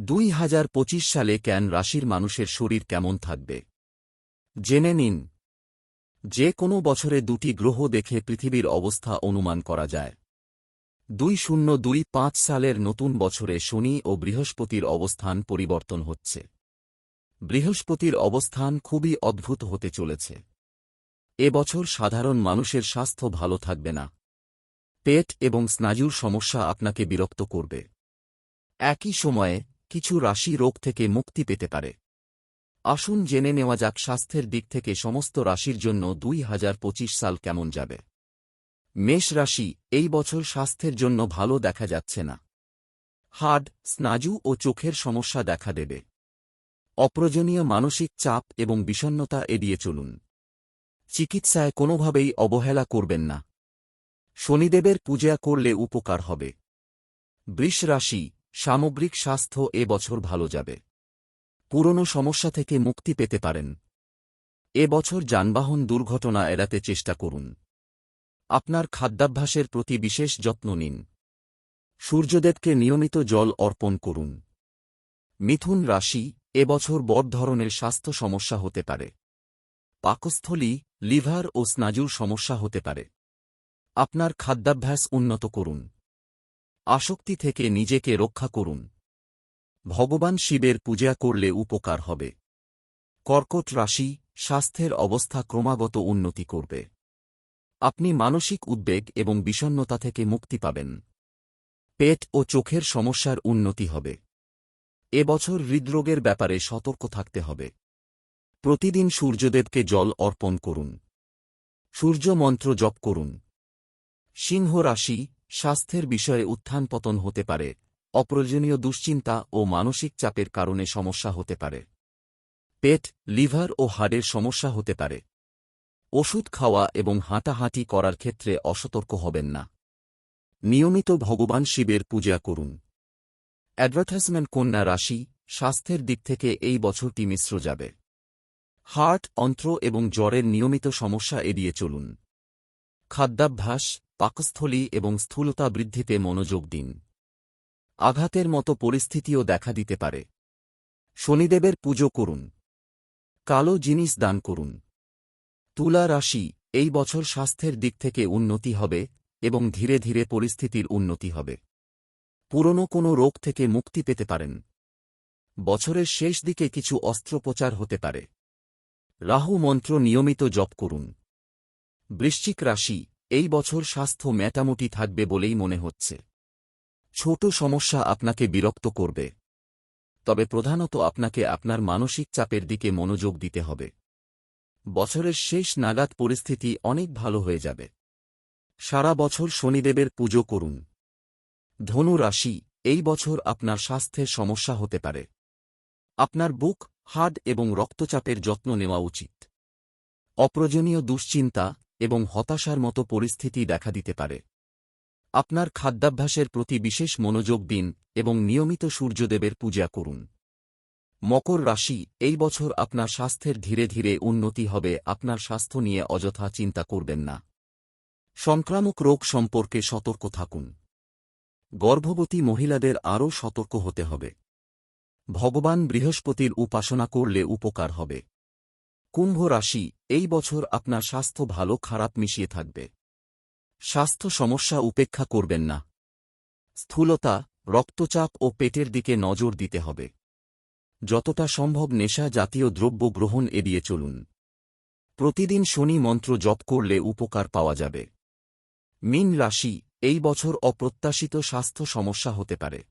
দুই হাজার পঁচিশ সালে ক্যান রাশির মানুষের শরীর কেমন থাকবে? জেনে নিন। যে কোনো বছরে দুটি গ্রহ দেখে পৃথিবীর অবস্থা অনুমান করা যায়। দুই শূন্য দুই পাঁচ সালের নতুন বছরে শনি ও বৃহস্পতির অবস্থান পরিবর্তন হচ্ছে। বৃহস্পতির অবস্থান খুবই অদ্ভুত হতে চলেছে। এবছর সাধারণ মানুষের স্বাস্থ্য ভালো থাকবে না। পেট এবং স্নায়ুর সমস্যা আপনাকে বিরক্ত করবে। একই সময়ে কিছু রাশি রোগ থেকে মুক্তি পেতে পারে। আসুন জেনে নেওয়া যাক স্বাস্থ্যের দিক থেকে সমস্ত রাশির জন্য দুই হাজার পঁচিশ সাল কেমন যাবে। মেষ রাশি, এই বছর স্বাস্থ্যের জন্য ভালো দেখা যাচ্ছে না। হাড় স্নাজু ও চোখের সমস্যা দেখা দেবে। অপ্রয়োজনীয় মানসিক চাপ এবং বিষণ্নতা এড়িয়ে চলুন। চিকিৎসায় কোনোভাবেই অবহেলা করবেন না। শনিদেবের পূজা করলে উপকার হবে। বৃষ রাশি সামগ্রিক স্বাস্থ্য এ বছর ভালো যাবে। পুরনো সমস্যা থেকে মুক্তি পেতে পারেন। এ বছর যানবাহন দুর্ঘটনা এড়াতে চেষ্টা করুন। আপনার খাদ্যাভ্যাসের প্রতি বিশেষ যত্ন নিন। সূর্যদেবকে নিয়মিত জল অর্পণ করুন। মিথুন রাশি এবছর বড় ধরনের স্বাস্থ্য সমস্যা হতে পারে। পাকস্থলী, লিভার ও স্নাজুর সমস্যা হতে পারে। আপনার খাদ্যাভ্যাস উন্নত করুন। আসক্তি থেকে নিজেকে রক্ষা করুন। ভগবান শিবের পূজা করলে উপকার হবে। কর্কট রাশি স্বাস্থ্যের অবস্থা ক্রমাগত উন্নতি করবে। আপনি মানসিক উদ্বেগ এবং বিষণ্নতা থেকে মুক্তি পাবেন। পেট ও চোখের সমস্যার উন্নতি হবে। এবছর হৃদরোগের ব্যাপারে সতর্ক থাকতে হবে। প্রতিদিন সূর্যদেবকে জল অর্পণ করুন। সূর্য মন্ত্র জপ করুন। সিংহ রাশি স্বাস্থ্যের বিষয়ে উত্থান পতন হতে পারে, অপ্রয়োজনীয় দুশ্চিন্তা ও মানসিক চাপের কারণে সমস্যা হতে পারে। পেট, লিভার ও হাড়ের সমস্যা হতে পারে। ওষুধ খাওয়া এবং হাঁটাহাঁটি করার ক্ষেত্রে অসতর্ক হবেন না। নিয়মিত ভগবান শিবের পূজা করুন। অ্যাডভার্টাইজমেন্ট কন্যা রাশি, স্বাস্থ্যের দিক থেকে এই বছরটি মিশ্র যাবে। হার্ট, অন্ত্র এবং জ্বরের নিয়মিত সমস্যা এড়িয়ে চলুন। খাদ্যাভ্যাস, পাকস্থলী এবং স্থূলতা বৃদ্ধিতে মনোযোগ দিন। আঘাতের মতো পরিস্থিতিও দেখা দিতে পারে। শনিদেবের পুজো করুন। কালো জিনিস দান করুন। তুলা রাশি, এই বছর স্বাস্থ্যের দিক থেকে উন্নতি হবে এবং ধীরে ধীরে পরিস্থিতির উন্নতি হবে। পুরনো কোনো রোগ থেকে মুক্তি পেতে পারেন। বছরের শেষ দিকে কিছু অস্ত্রোপচার হতে পারে। রাহু মন্ত্র নিয়মিত জপ করুন। বৃশ্চিক রাশি, এই বছর স্বাস্থ্য মেটামুটি থাকবে বলেই মনে হচ্ছে। ছোট সমস্যা আপনাকে বিরক্ত করবে। তবে প্রধানত আপনাকে আপনার মানসিক চাপের দিকে মনোযোগ দিতে হবে। বছরের শেষ নাগাদ পরিস্থিতি অনেক ভালো হয়ে যাবে। সারা বছর শনিদেবের পুজো করুন। ধনু রাশি, এই বছর আপনার স্বাস্থ্যের সমস্যা হতে পারে। আপনার বুক হার্ড এবং রক্তচাপের যত্ন নেওয়া উচিত। অপ্রয়োজনীয় দুশ্চিন্তা এবং হতাশার মতো পরিস্থিতি দেখা দিতে পারে। আপনার খাদ্যাভ্যাসের প্রতি বিশেষ মনোযোগ দিন এবং নিয়মিত সূর্যদেবের পূজা করুন। মকর রাশি এই বছর আপনার স্বাস্থ্যের ধীরে ধীরে উন্নতি হবে, আপনার স্বাস্থ্য নিয়ে অযথা চিন্তা করবেন না। সংক্রামক রোগ সম্পর্কে সতর্ক থাকুন। গর্ভবতী মহিলাদের আরও সতর্ক হতে হবে। ভগবান বৃহস্পতির উপাসনা করলে উপকার হবে। কুম্ভ রাশি, এই বছর আপনার স্বাস্থ্য ভালো, খারাপ মিশিয়ে থাকবে। স্বাস্থ্য সমস্যা উপেক্ষা করবেন না। স্থূলতা, রক্তচাপ ও পেটের দিকে নজর দিতে হবে। যতটা সম্ভব নেশা জাতীয় দ্রব্য গ্রহণ এড়িয়ে চলুন। প্রতিদিন শনি মন্ত্র জপ করলে উপকার পাওয়া যাবে। মিন রাশি, এই বছর অপ্রত্যাশিত স্বাস্থ্য সমস্যা হতে পারে।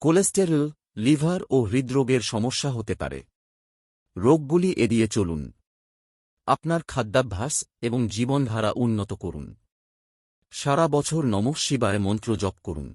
কোলেস্টেরল, লিভার ও হৃদরোগের সমস্যা হতে পারে। রোগগুলি এড়িয়ে চলুন। আপনার খাদ্যাভ্যাস এবং জীবনধারা উন্নত করুন। সারা বছর নমঃ শিবায় মন্ত্র জপ করুন।